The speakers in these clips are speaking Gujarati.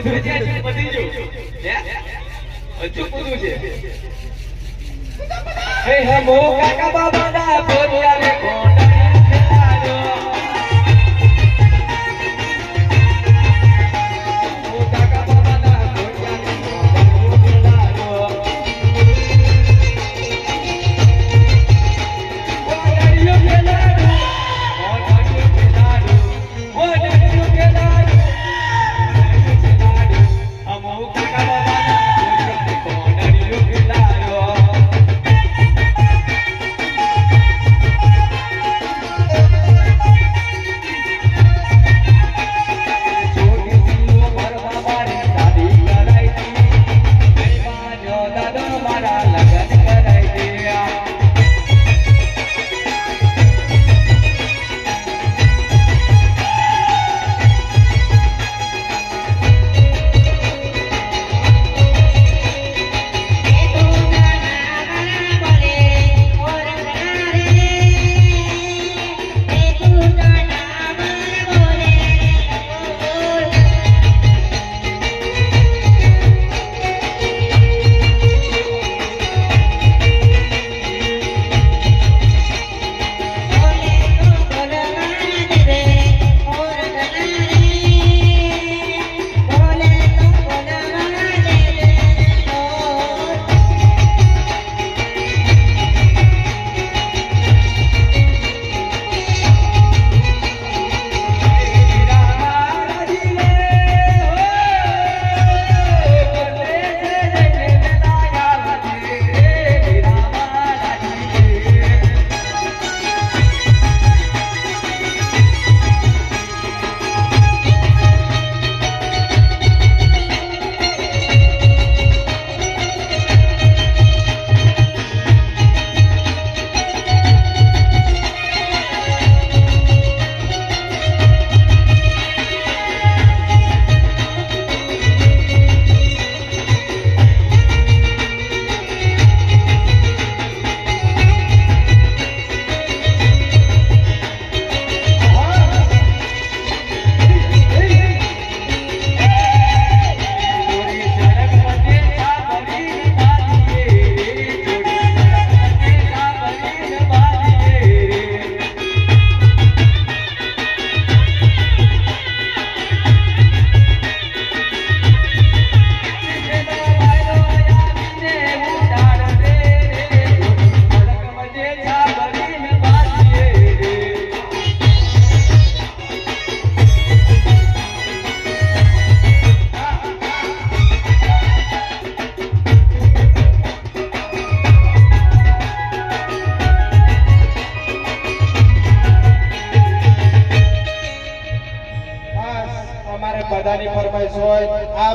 હવે ભેજ્યા પતી ગયું હે હજુ પૂરું છે હે મો કાકા બાબા ના બોલ્યા ને કોણ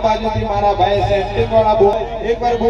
બાજુથી મારા ભાઈ સેન્ટિંગ વાળા બોલ એકવાર બોલ